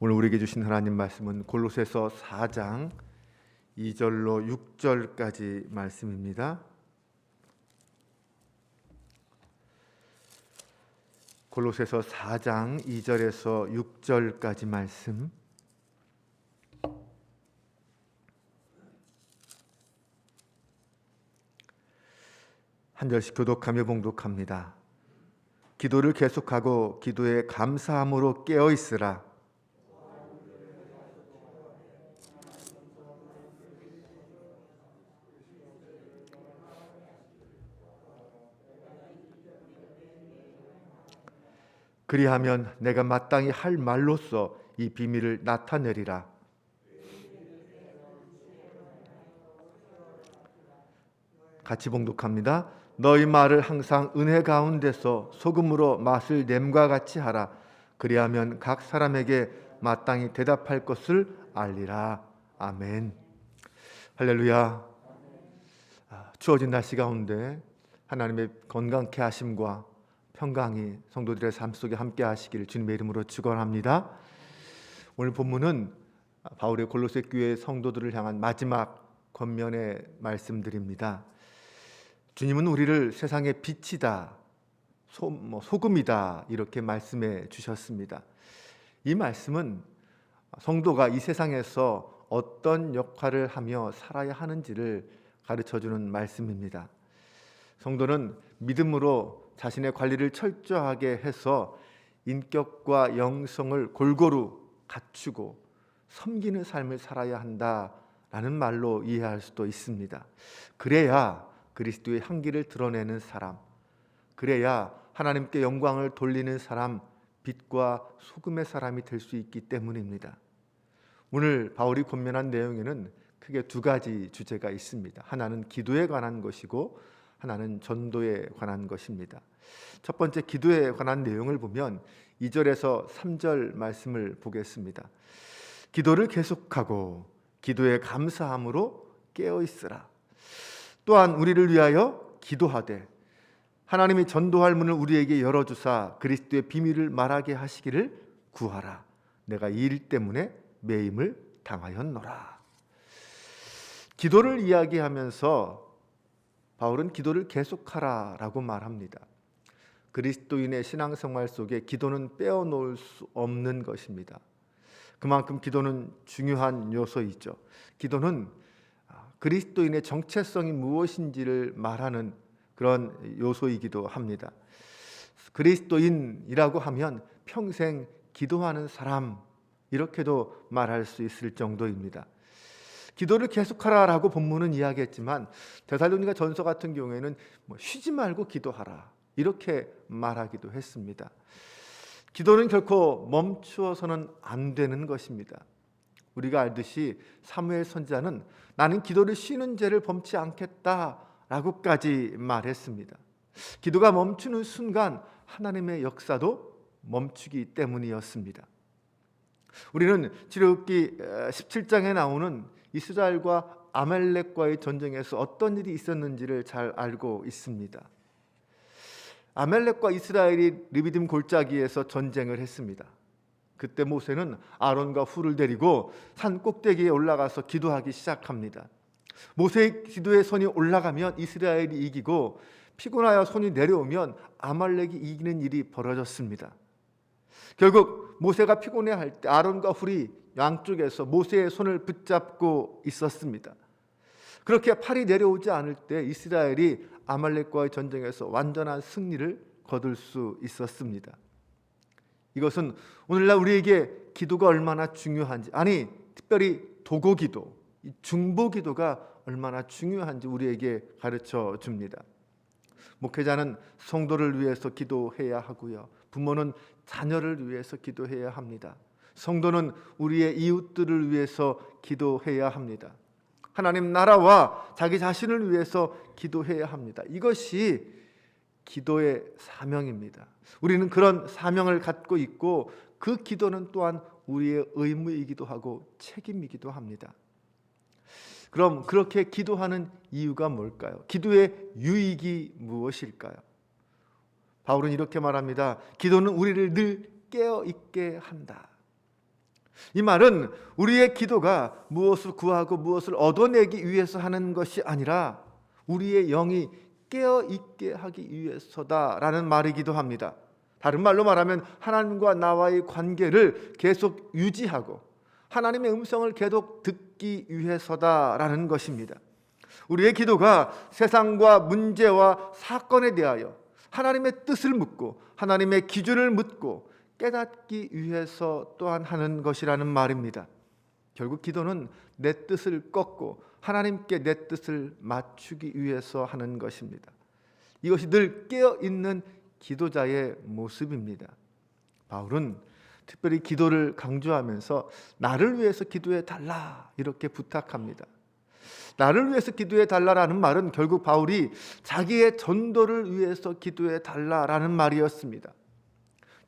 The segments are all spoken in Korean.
오늘 우리에게 주신 하나님 말씀은 골로새서 4장 2절로 6절까지 말씀입니다. 골로새서 4장 2절에서 6절까지 말씀 한 절씩 교독하며 봉독합니다. 기도를 계속하고 기도에 감사함으로 깨어 있으라. 그리하면 내가 마땅히 할 말로써 이 비밀을 나타내리라. 같이 봉독합니다. 너희 말을 항상 은혜 가운데서 소금으로 맛을 냄과 같이 하라. 그리하면 각 사람에게 마땅히 대답할 것을 알리라. 아멘. 할렐루야. 아, 추워진 날씨 가운데 하나님의 건강케 하심과 평강이 성도들의 삶 속에 함께 하시기를 주님의 이름으로 축원합니다. 오늘 본문은 바울의 골로새 교회 성도들을 향한 마지막 권면의 말씀드립니다. 주님은 우리를 세상의 빛이다, 소, 뭐 소금이다 이렇게 말씀해 주셨습니다. 이 말씀은 성도가 이 세상에서 어떤 역할을 하며 살아야 하는지를 가르쳐 주는 말씀입니다. 성도는 믿음으로 자신의 관리를 철저하게 해서 인격과 영성을 골고루 갖추고 섬기는 삶을 살아야 한다라는 말로 이해할 수도 있습니다. 그래야 그리스도의 향기를 드러내는 사람, 그래야 하나님께 영광을 돌리는 사람, 빛과 소금의 사람이 될 수 있기 때문입니다. 오늘 바울이 권면한 내용에는 크게 두 가지 주제가 있습니다. 하나는 기도에 관한 것이고 하나는 전도에 관한 것입니다. 첫 번째 기도에 관한 내용을 보면 2절에서 3절 말씀을 보겠습니다. 기도를 계속하고 기도에 감사함으로 깨어 있으라. 또한 우리를 위하여 기도하되 하나님이 전도할 문을 우리에게 열어 주사 그리스도의 비밀을 말하게 하시기를 구하라. 내가 이 일 때문에 매임을 당하였노라. 기도를 이야기하면서 바울은 기도를 계속하라라고 말합니다. 그리스도인의 신앙생활 속에 기도는 빼어놓을 수 없는 것입니다. 그만큼 기도는 중요한 요소이죠. 기도는 그리스도인의 정체성이 무엇인지를 말하는 그런 요소이기도 합니다. 그리스도인이라고 하면 평생 기도하는 사람 이렇게도 말할 수 있을 정도입니다. 기도를 계속하라라고 본문은 이야기했지만 데살로니가 전서 같은 경우에는 뭐 쉬지 말고 기도하라 이렇게 말하기도 했습니다. 기도는 결코 멈추어서는 안 되는 것입니다. 우리가 알듯이 사무엘 선지자는 나는 기도를 쉬는 죄를 범치 않겠다라고까지 말했습니다. 기도가 멈추는 순간 하나님의 역사도 멈추기 때문이었습니다. 우리는 지뢰기 17장에 나오는 이스라엘과 아멜렉과의 전쟁에서 어떤 일이 있었는지를 잘 알고 있습니다. 아멜렉과 이스라엘이 리비딤 골짜기에서 전쟁을 했습니다. 그때 모세는 아론과 훌을 데리고 산 꼭대기에 올라가서 기도하기 시작합니다. 모세의 기도에 손이 올라가면 이스라엘이 이기고 피곤하여 손이 내려오면 아말렉이 이기는 일이 벌어졌습니다. 결국 모세가 피곤해할 때 아론과 훌이 양쪽에서 모세의 손을 붙잡고 있었습니다. 그렇게 팔이 내려오지 않을 때 이스라엘이 아말렉과의 전쟁에서 완전한 승리를 거둘 수 있었습니다. 이것은 오늘날 우리에게 기도가 얼마나 중요한지 아니 특별히 도고 기도, 중보 기도가 얼마나 중요한지 우리에게 가르쳐 줍니다. 목회자는 성도를 위해서 기도해야 하고요. 부모는 자녀를 위해서 기도해야 합니다. 성도는 우리의 이웃들을 위해서 기도해야 합니다. 하나님 나라와 자기 자신을 위해서 기도해야 합니다. 이것이 기도의 사명입니다. 우리는 그런 사명을 갖고 있고 그 기도는 또한 우리의 의무이기도 하고 책임이기도 합니다. 그럼 그렇게 기도하는 이유가 뭘까요? 기도의 유익이 무엇일까요? 바울은 이렇게 말합니다. 기도는 우리를 늘 깨어 있게 한다. 이 말은 우리의 기도가 무엇을 구하고 무엇을 얻어내기 위해서 하는 것이 아니라 우리의 영이 깨어 있게 하기 위해서다라는 말이기도 합니다. 다른 말로 말하면 하나님과 나와의 관계를 계속 유지하고 하나님의 음성을 계속 듣기 위해서다라는 것입니다. 우리의 기도가 세상과 문제와 사건에 대하여 하나님의 뜻을 묻고 하나님의 기준을 묻고 깨닫기 위해서 또한 하는 것이라는 말입니다. 결국 기도는 내 뜻을 꺾고 하나님께 내 뜻을 맞추기 위해서 하는 것입니다. 이것이 늘 깨어 있는 기도자의 모습입니다. 바울은 특별히 기도를 강조하면서 나를 위해서 기도해 달라 이렇게 부탁합니다. 나를 위해서 기도해 달라라는 말은 결국 바울이 자기의 전도를 위해서 기도해 달라라는 말이었습니다.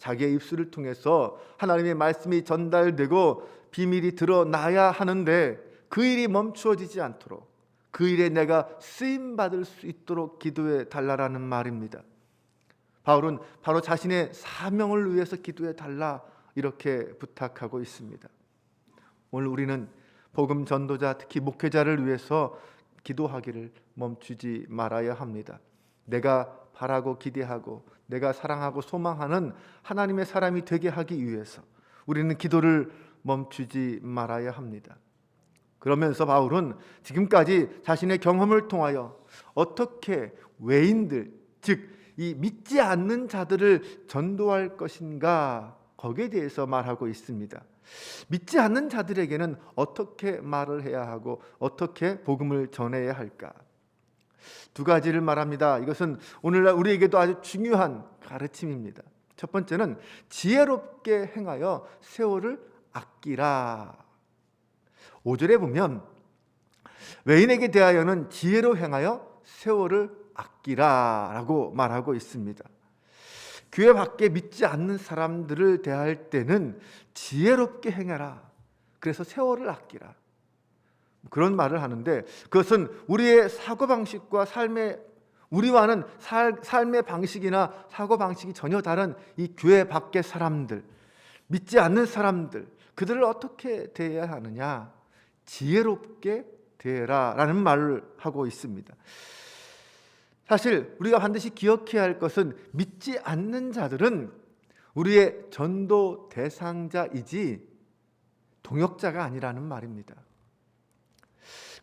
자기의 입술을 통해서 하나님의 말씀이 전달되고 비밀이 드러나야 하는데 그 일이 멈추어지지 않도록 그 일에 내가 쓰임 받을 수 있도록 기도해 달라라는 말입니다. 바울은 바로 자신의 사명을 위해서 기도해 달라 이렇게 부탁하고 있습니다. 오늘 우리는 복음 전도자 특히 목회자를 위해서 기도하기를 멈추지 말아야 합니다. 내가 바라고 기대하고 내가 사랑하고 소망하는 하나님의 사람이 되게 하기 위해서 우리는 기도를 멈추지 말아야 합니다. 그러면서 바울은 지금까지 자신의 경험을 통하여 어떻게 외인들 즉 이 믿지 않는 자들을 전도할 것인가 거기에 대해서 말하고 있습니다. 믿지 않는 자들에게는 어떻게 말을 해야 하고 어떻게 복음을 전해야 할까? 두 가지를 말합니다. 이것은 오늘날 우리에게도 아주 중요한 가르침입니다. 첫 번째는 지혜롭게 행하여 세월을 아끼라. 5절에 보면 외인에게 대하여는 지혜로 행하여 세월을 아끼라라고 말하고 있습니다. 교회 밖에 믿지 않는 사람들을 대할 때는 지혜롭게 행해라. 그래서 세월을 아끼라. 그런 말을 하는데 그것은 우리의 사고 방식과 삶의 우리와는 살, 삶의 방식이나 사고 방식이 전혀 다른 이 교회 밖의 사람들, 믿지 않는 사람들, 그들을 어떻게 대해야 하느냐? 지혜롭게 대해라라는 말을 하고 있습니다. 사실 우리가 반드시 기억해야 할 것은 믿지 않는 자들은 우리의 전도 대상자이지 동역자가 아니라는 말입니다.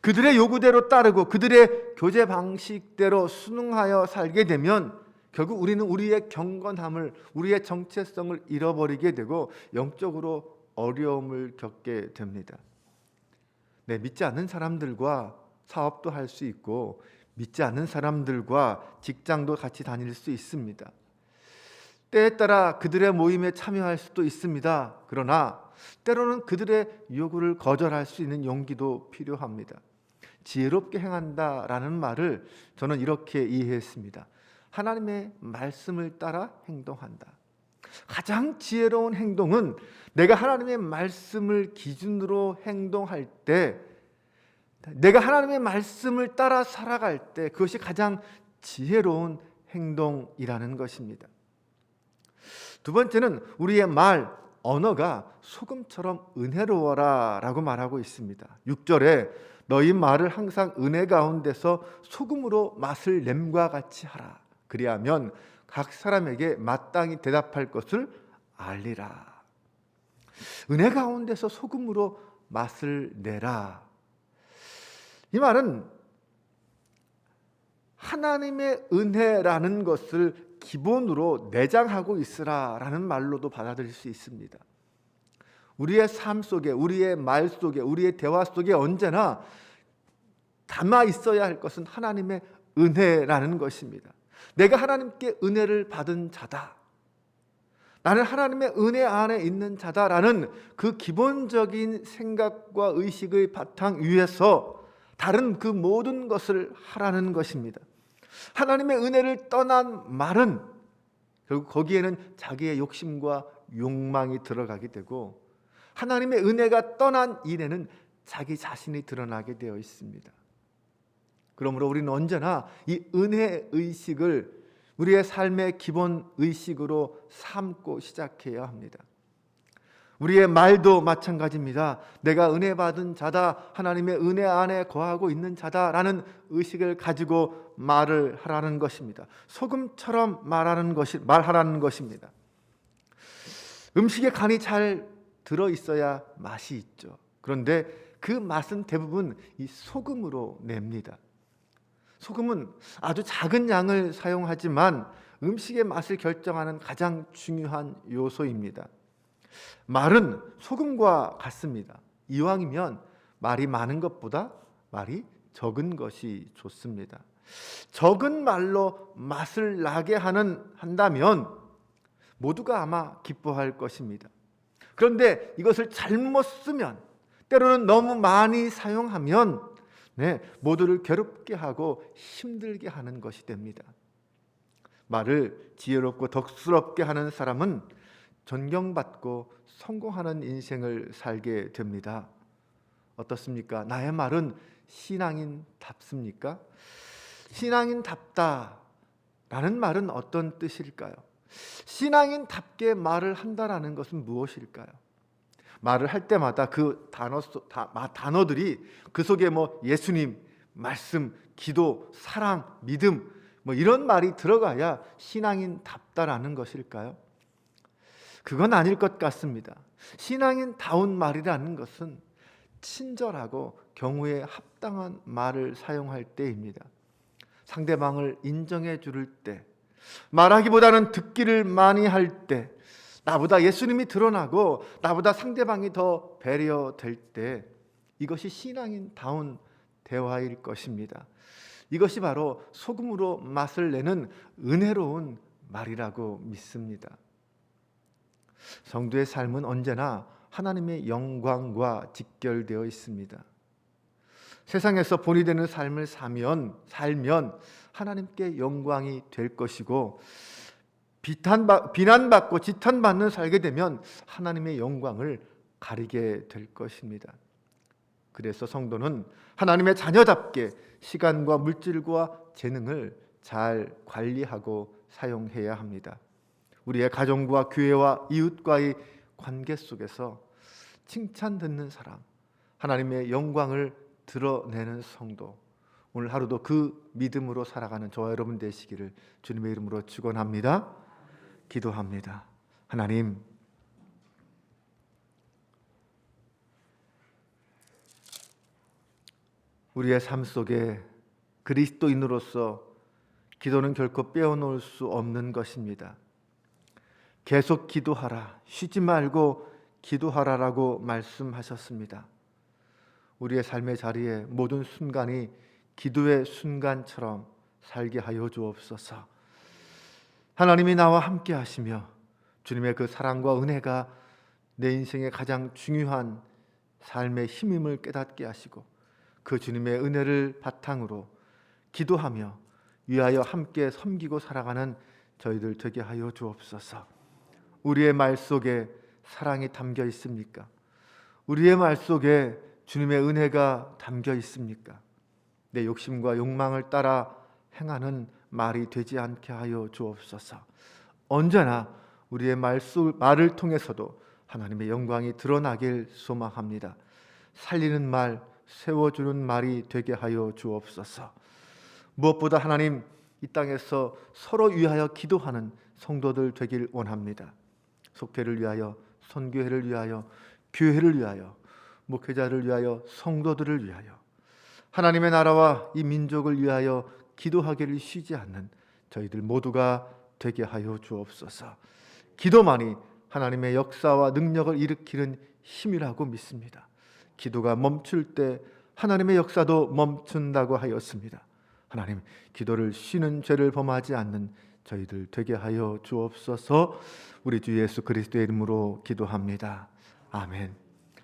그들의 요구대로 따르고 그들의 교제 방식대로 순응하여 살게 되면 결국 우리는 우리의 경건함을 우리의 정체성을 잃어버리게 되고 영적으로 어려움을 겪게 됩니다. 네, 믿지 않는 사람들과 사업도 할 수 있고 믿지 않는 사람들과 직장도 같이 다닐 수 있습니다. 때에 따라 그들의 모임에 참여할 수도 있습니다. 그러나 때로는 그들의 요구를 거절할 수 있는 용기도 필요합니다. 지혜롭게 행한다라는 말을 저는 이렇게 이해했습니다. 하나님의 말씀을 따라 행동한다. 가장 지혜로운 행동은 내가 하나님의 말씀을 기준으로 행동할 때 내가 하나님의 말씀을 따라 살아갈 때 그것이 가장 지혜로운 행동이라는 것입니다. 두 번째는 우리의 말, 언어가 소금처럼 은혜로워라 라고 말하고 있습니다. 6절에 너희 말을 항상 은혜 가운데서 소금으로 맛을 냄과 같이 하라. 그리하면 각 사람에게 마땅히 대답할 것을 알리라. 은혜 가운데서 소금으로 맛을 내라. 이 말은 하나님의 은혜라는 것을 기본으로 내장하고 있으라라는 말로도 받아들일 수 있습니다. 우리의 삶 속에, 우리의 말 속에, 우리의 대화 속에 언제나 담아 있어야 할 것은 하나님의 은혜라는 것입니다. 내가 하나님께 은혜를 받은 자다. 나는 하나님의 은혜 안에 있는 자다라는 그 기본적인 생각과 의식의 바탕 위에서 다른 그 모든 것을 하라는 것입니다. 하나님의 은혜를 떠난 말은 결국 거기에는 자기의 욕심과 욕망이 들어가게 되고 하나님의 은혜가 떠난 일에는 자기 자신이 드러나게 되어 있습니다. 그러므로 우리는 언제나 이 은혜 의식을 우리의 삶의 기본 의식으로 삼고 시작해야 합니다. 우리의 말도 마찬가지입니다. 내가 은혜 받은 자다, 하나님의 은혜 안에 거하고 있는 자다라는 의식을 가지고 말을 하라는 것입니다. 소금처럼 말하는 것이 말하라는 것입니다. 음식에 간이 잘 들어 있어야 맛이 있죠. 그런데 그 맛은 대부분 이 소금으로 냅니다. 소금은 아주 작은 양을 사용하지만 음식의 맛을 결정하는 가장 중요한 요소입니다. 말은 소금과 같습니다. 이왕이면 말이 많은 것보다 말이 적은 것이 좋습니다. 적은 말로 맛을 나게 하는 한다면 모두가 아마 기뻐할 것입니다. 그런데 이것을 잘못 쓰면 때로는 너무 많이 사용하면 네, 모두를 괴롭게 하고 힘들게 하는 것이 됩니다. 말을 지혜롭고 덕스럽게 하는 사람은 존경받고 성공하는 인생을 살게 됩니다. 어떻습니까? 나의 말은 신앙인답습니까? 신앙인답다라는 말은 어떤 뜻일까요? 신앙인답게 말을 한다라는 것은 무엇일까요? 말을 할 때마다 그 단어 단어들이 그 속에 뭐 예수님, 말씀, 기도, 사랑, 믿음 뭐 이런 말이 들어가야 신앙인답다라는 것일까요? 그건 아닐 것 같습니다. 신앙인 다운 말이라는 것은 친절하고 경우에 합당한 말을 사용할 때입니다. 상대방을 인정해 줄 때, 말하기보다는 듣기를 많이 할 때, 나보다 예수님이 드러나고 나보다 상대방이 더 배려될 때 이것이 신앙인 다운 대화일 것입니다. 이것이 바로 소금으로 맛을 내는 은혜로운 말이라고 믿습니다. 성도의 삶은 언제나 하나님의 영광과 직결되어 있습니다. 세상에서 본이 되는 삶을 사면 살면 하나님께 영광이 될 것이고 비탄 비난받고 지탄받는 살게 되면 하나님의 영광을 가리게 될 것입니다. 그래서 성도는 하나님의 자녀답게 시간과 물질과 재능을 잘 관리하고 사용해야 합니다. 우리의 가정과 교회와 이웃과의 관계 속에서 칭찬 듣는 사람, 하나님의 영광을 드러내는 성도, 오늘 하루도 그 믿음으로 살아가는 저와 여러분 되시기를 주님의 이름으로 축원합니다. 기도합니다. 하나님 우리의 삶 속에 그리스도인으로서 기도는 결코 빼어놓을 수 없는 것입니다. 계속 기도하라. 쉬지 말고 기도하라라고 말씀하셨습니다. 우리의 삶의 자리에 모든 순간이 기도의 순간처럼 살게 하여 주옵소서. 하나님이 나와 함께 하시며 주님의 그 사랑과 은혜가 내 인생의 가장 중요한 삶의 힘임을 깨닫게 하시고 그 주님의 은혜를 바탕으로 기도하며 위하여 함께 섬기고 살아가는 저희들 되게 하여 주옵소서. 우리의 말 속에 사랑이 담겨 있습니까? 우리의 말 속에 주님의 은혜가 담겨 있습니까? 내 욕심과 욕망을 따라 행하는 말이 되지 않게 하여 주옵소서. 언제나 우리의 말 속, 말을 통해서도 하나님의 영광이 드러나길 소망합니다. 살리는 말, 세워주는 말이 되게 하여 주옵소서. 무엇보다 하나님 이 땅에서 서로 위하여 기도하는 성도들 되길 원합니다. 속회를 위하여, 선교회를 위하여, 교회를 위하여, 목회자를 위하여, 성도들을 위하여, 하나님의 나라와 이 민족을 위하여 기도하기를 쉬지 않는 저희들 모두가 되게 하여 주옵소서. 기도만이 하나님의 역사와 능력을 일으키는 힘이라고 믿습니다. 기도가 멈출 때 하나님의 역사도 멈춘다고 하였습니다. 하나님, 기도를 쉬는 죄를 범하지 않는 저희들 되게 하여 주옵소서. 우리 주 예수 그리스도의 이름으로 기도합니다. 아멘.